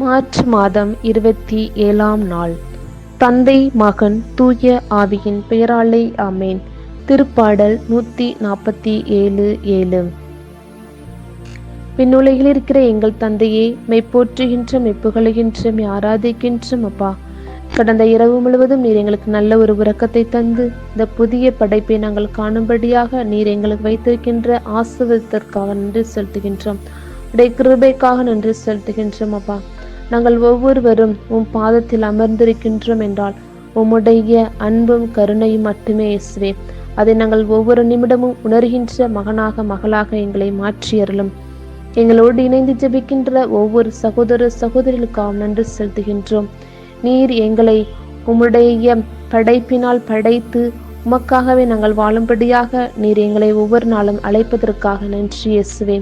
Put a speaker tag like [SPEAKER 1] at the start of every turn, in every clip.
[SPEAKER 1] March மாதம் இருபத்தி ஏழாம் நாள். தந்தை மகன் தூய ஆவியின் பெயராலே ஆமேன். திருப்பாடல் நூற்றி நாற்பத்தி ஏழு ஏழு. விண்ணுலகில் இருக்கிற எங்கள் தந்தையே மெய் போற்றுகின்ற மெப்புகழுகின்ற மெய் ஆராதிக்கின்றோம் அப்பா. கடந்த இரவு முழுவதும் நீர் எங்களுக்கு நல்ல ஒரு உறக்கத்தை தந்து இந்த புதிய படைப்பை நாங்கள் காணும்படியாக நீர் எங்களுக்கு வைத்திருக்கின்ற ஆசிர்வதற்காக நன்றி செலுத்துகின்றோம். உடைய கிருபைக்காக நன்றி செலுத்துகின்றோம் அப்பா. நாங்கள் ஒவ்வொருவரும் உம் பாதத்தில் அமர்ந்திருக்கின்றோம் என்றால் உம்முடைய அன்பும் கருணையும் மட்டுமே இயேசுவே. அதை நாங்கள் ஒவ்வொரு நிமிடமும் உணர்கின்ற மகனாக மகளாக எங்களை மாற்றியறலும் எங்களோடு இணைந்து ஜெபிக்கின்ற ஒவ்வொரு சகோதர சகோதரிகளுக்காகவும் நன்றி செலுத்துகின்றோம். நீர் எங்களை உம்முடைய படைப்பினால் படைத்து உமக்காகவே நாங்கள் வாழும்படியாக நீர் எங்களை ஒவ்வொரு நாளும் அழைப்பதற்காக நன்றி இயேசுவே.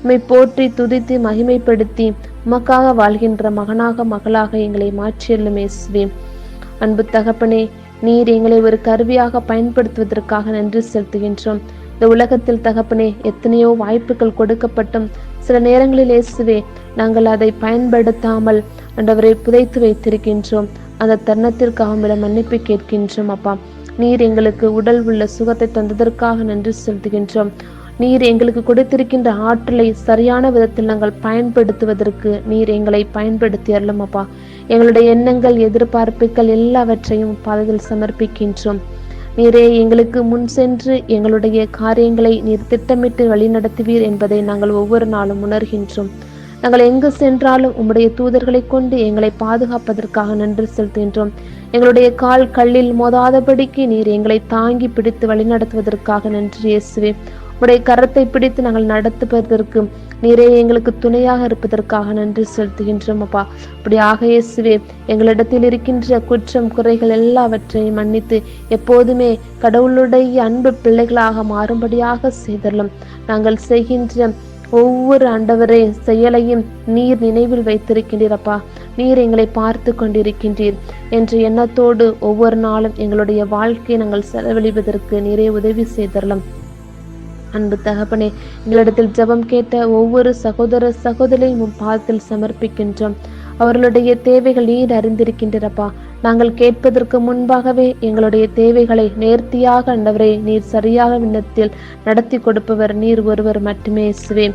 [SPEAKER 1] உம்மை போற்றி துதித்து மகிமைப்படுத்தி உமக்காக வாழ்கின்ற மகனாக மகளாக எங்களை மாற்றியல்லும் இயேசுவே. அன்பு தகப்பனே நீர் எங்களை ஒரு கருவியாக பயன்படுத்துவதற்காக நன்றி செலுத்துகின்றோம். இந்த உலகத்தில் தகப்பனே எத்தனையோ வாய்ப்புகள் கொடுக்கப்பட்டும். சில நேரங்களில் இயேசுவே நாங்கள் அதை பயன்படுத்தாமல் ஆண்டவரை புதைத்து வைத்திருக்கின்றோம். அந்த தருணத்திற்காக உங்களை மன்னிப்பு கேட்கின்றோம் அப்பா. நீர் எங்களுக்கு உடல் உள்ள சுகத்தை தந்ததற்காக நன்றி செலுத்துகின்றோம். நீர் எங்களுக்கு கொடுத்திருக்கின்ற ஆற்றலை சரியான விதத்தில் நாங்கள் பயன்படுத்துவதற்கு நீர் எங்களை பயன்படுத்தி அருளும் அப்பா. எங்களுடைய எண்ணங்கள் எதிர்பார்ப்புகள் எல்லாவற்றையும் பாதையில் சமர்ப்பிக்கின்றோம். நீரே எங்களுக்கு முன் சென்று எங்களுடைய காரியங்களை நீர் திட்டமிட்டு வழிநடத்துவீர் என்பதை நாங்கள் ஒவ்வொரு நாளும் உணர்கின்றோம். நாங்கள் எங்கு சென்றாலும் உம்முடைய தூதர்களை கொண்டு எங்களை பாதுகாப்பதற்காக நன்றி செலுத்துகின்றோம். எங்களுடைய கால் கல்லில் மோதாதபடிக்கு நீர் எங்களை தாங்கி பிடித்து வழிநடத்துவதற்காக நன்றி இயேசுவே. உடைய கரத்தை பிடித்து நாங்கள் நடத்துவதற்கு நீரே எங்களுக்கு துணையாக இருப்பதற்காக நன்றி செலுத்துகின்றோம் அப்பா. அப்படியாக இயேசுவே எங்களிடத்தில் இருக்கின்ற குற்றம் குறைகள் எல்லாவற்றையும் மன்னித்து எப்போதுமே கடவுளுடைய அன்பு பிள்ளைகளாக மாறும்படியாக செய்தலும் நாங்கள் செய்கின்ற ஒவ்வொரு ஆண்டவரே செயலையும் நீர் நினைவில் வைத்திருக்கின்றீரப்பா நீர் எங்களை பார்த்து கொண்டிருக்கின்றீர். என்ற எண்ணத்தோடு ஒவ்வொரு நாளும் எங்களுடைய வாழ்க்கையை நாங்கள் செலவழிப்பதற்கு நீரே உதவி செய்தரலாம் அன்பு தகப்பனே எங்களிடத்தில் ஜபம் கேட்ட ஒவ்வொரு சகோதர சகோதரியும் உம் பாதத்தில் சமர்ப்பிக்கின்றோம். அவர்களுடைய தேவைகள் நீர் அறிந்திருக்கின்றப்பா நாங்கள் கேட்பதற்கு முன்பாகவே எங்களுடைய தேவைகளை நேர்த்தியாக ஆண்டவரே நீர் சரியாக விண்ணத்தில் நடத்தி கொடுப்பவர் நீர் ஒருவர் மட்டுமே இயேசுவே.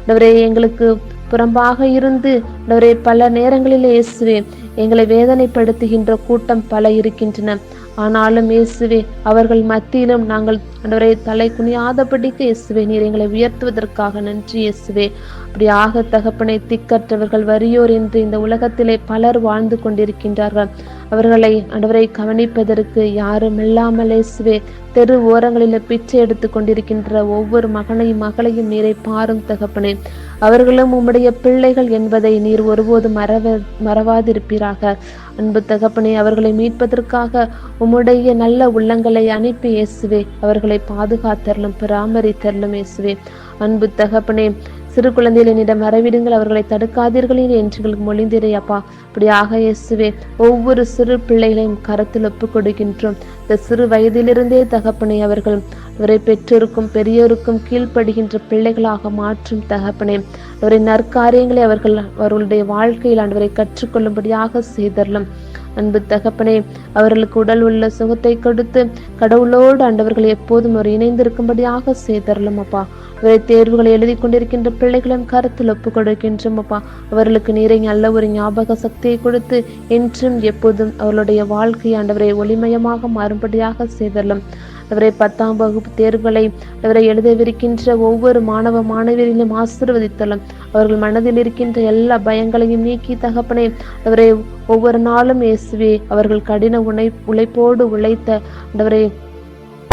[SPEAKER 1] அண்டவரே எங்களுக்கு புறம்பாக இருந்து அண்டவரே பல நேரங்களில் இயேசுவே எங்களை வேதனைப்படுத்துகின்ற கூட்டம் பல இருக்கின்றன. ஆனாலும் இயேசுவே அவர்கள் மத்தியிலும் நாங்கள் ஆண்டவரை தலை குனியாதபடிக்கு இயேசுவே நீர் எங்களை உயர்த்துவதற்காக நன்றி இயேசுவே. அப்படியாக தகப்பனை திக்கற்றவர்கள் வறியோர் என்று இந்த உலகத்திலே பலர் வாழ்ந்து கொண்டிருக்கின்றார்கள். அவர்களை அவரை கவனிப்பதற்கு யாரும் இல்லாமல் சுவே தெரு ஓரங்களில் பிச்சை எடுத்து கொண்டிருக்கின்ற ஒவ்வொரு மகனையும் மகளையும் நீரை பாரும் தகப்பனே. அவர்களும் உம்முடைய பிள்ளைகள் என்பதை நீர் ஒருபோதும் மறவ மறவாதிருப்பீராக. அன்பு தகப்பனே அவர்களை மீட்பதற்காக உம்முடைய நல்ல உள்ளங்களை அனுப்பி இயேசுவே. அவர்களை பாதுகாத்தரலும் பராமரித்தரலும் இயேசுவே. அன்பு தகப்பனே சிறு குழந்தைகள் என்னிடம் வரவிடுங்கள் அவர்களை தடுக்காதீர்கள் என்று எங்களுக்கு மொழிந்தீரே அப்பா. அப்படியாக இயேசுவே ஒவ்வொரு சிறு பிள்ளைகளையும் கரத்தில் ஒப்பு கொடுக்கின்றோம். இந்த சிறு வயதிலிருந்தே தகப்பனை அவர்கள் அவரை பெற்றோருக்கும் பெரியோருக்கும் கீழ்ப்படுகின்ற பிள்ளைகளாக மாற்றும் தகப்பனே. அவரை நற்காரியங்களை அவர்கள் அவர்களுடைய வாழ்க்கையில் ஆண்டவரை கற்றுக்கொள்ளும்படியாக செய்தரலும். அன்பு தகப்பனே அவர்களுக்கு உடல் உள்ள சுகத்தை கொடுத்து கடவுளோடு ஆண்டவர்கள் எப்போதும் ஒரு இணைந்திருக்கும்படியாக செய்தரலும் அப்பா. அவரை தேர்வுகளை எழுதி கொண்டிருக்கின்ற பிள்ளைகளும் கருத்தில் ஒப்பு கொடுக்கின்றோம் அப்பா. அவர்களுக்கு நீரை நல்ல ஒரு ஞாபக சக்தியை கொடுத்து என்றும் எப்போதும் அவர்களுடைய வாழ்க்கை ஆண்டவரை ஒளிமயமாக மாறும்படியாக செய்தரலும். அவரை பத்தாம் வகுப்பு தேர்வுகளை அவரை எழுதவிருக்கின்ற ஒவ்வொரு மாணவ மாணவியரிலும் ஆசிர்வதித்தலும். அவர்கள் மனதில் இருக்கின்ற எல்லா பயங்களையும் நீக்கி தகப்பனே அவரை ஒவ்வொரு நாளும் இயேசுவே அவர்கள் கடின உழை உழைப்போடு உழைத்த அவரை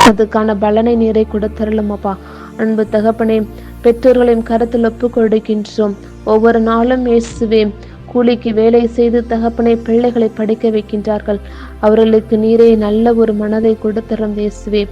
[SPEAKER 1] அதுக்கான பலனை நீரை கொடுத்தரலும் அப்பா. அன்பு தகப்பனே பெற்றோர்களையும் கருத்தில் ஒப்பு கொடுக்கின்றோம் ஒவ்வொரு நாளும் இயேசுவே கூலிக்கு வேலை செய்து தகப்பனை பிள்ளைகளை படிக்க வைக்கின்றார்கள். அவர்களுக்கு நீரே நல்ல ஒரு மனதை கொடுத்தரும் இயேசுவே.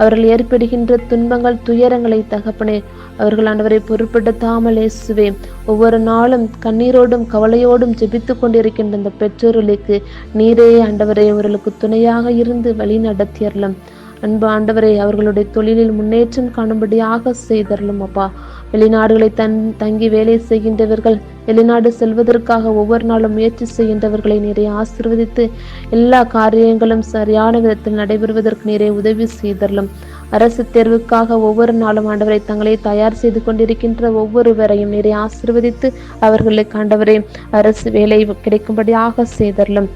[SPEAKER 1] அவர்கள் ஏற்படுகின்ற துன்பங்கள் துயரங்களை தகப்பனே அவர்கள் ஆண்டவரை பொருட்படுத்தாமல் இயேசுவே. ஒவ்வொரு நாளும் கண்ணீரோடும் கவலையோடும் ஜெபித்து கொண்டிருக்கின்ற இந்த பெற்றோர்களுக்கு நீரே ஆண்டவரே அவர்களுக்கு துணையாக இருந்து வழி நடத்தியறலாம் அன்பு ஆண்டவரை அவர்களுடைய தொழிலில் முன்னேற்றம் காணும்படியாக செய்தரலும் அப்பா. வெளிநாடுகளை தன் தங்கி வேலை செய்கின்றவர்கள் வெளிநாடு செல்வதற்காக ஒவ்வொரு நாளும் முயற்சி செய்கின்றவர்களை நிறைய ஆசிர்வதித்து எல்லா காரியங்களும் சரியான விதத்தில் நடைபெறுவதற்கு நிறைய உதவி செய்தரலும் அரசு தேர்வுக்காக ஒவ்வொரு நாளும் ஆண்டவரை தங்களை தயார் செய்து கொண்டிருக்கின்ற ஒவ்வொருவரையும் நிறைய ஆசிர்வதித்து அவர்களுக்கு ஆண்டவரே அரசு வேலை கிடைக்கும்படியாக செய்தரலும்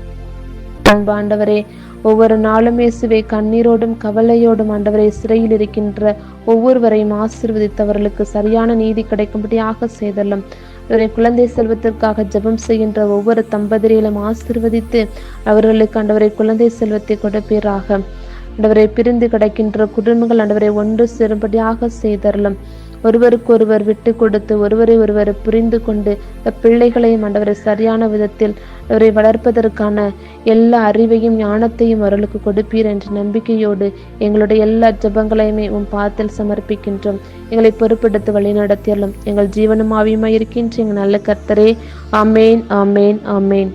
[SPEAKER 1] அன்பு ஆண்டவரே ஒவ்வொரு நாளும் இயேசுவை கண்ணீரோடும் கவலையோடும் ஆண்டவரை சிறையில் இருக்கின்ற ஒவ்வொருவரையும் ஆசிர்வதித்தவர்களுக்கு சரியான நீதி கிடைக்கும்படியாக செய்தல்லும் இவரை குழந்தை செல்வத்திற்காக ஜெபம் செய்கின்ற ஒவ்வொரு தம்பதியிலும் ஆசிர்வதித்து அவர்களுக்கு ஆண்டவரை குழந்தை செல்வத்தை கொடுப்பீராக. ஆண்டவரை பிரிந்து கிடக்கின்ற குடும்பங்கள் ஆண்டவரை ஒன்று சேரும்படியாக செய்தரலும். ஒருவருக்கொருவர் விட்டு கொடுத்து ஒருவரை ஒருவர் புரிந்து கொண்டு பிள்ளைகளையும் ஆண்டவரை சரியான விதத்தில் அவரை வளர்ப்பதற்கான எல்லா அறிவையும் ஞானத்தையும் அவர்களுக்கு கொடுப்பீர் என்ற நம்பிக்கையோடு எங்களுடைய எல்லா ஜபங்களையுமே உன் பாத்தில் சமர்ப்பிக்கின்றோம். எங்களை பொறுப்பெடுத்து வழிநடத்தியலும் எங்கள் ஜீவனும் ஆவியுமாய் இருக்கின்ற எங்கள் நல்ல கர்த்தரே. ஆமேன் ஆமேன் ஆமேன்.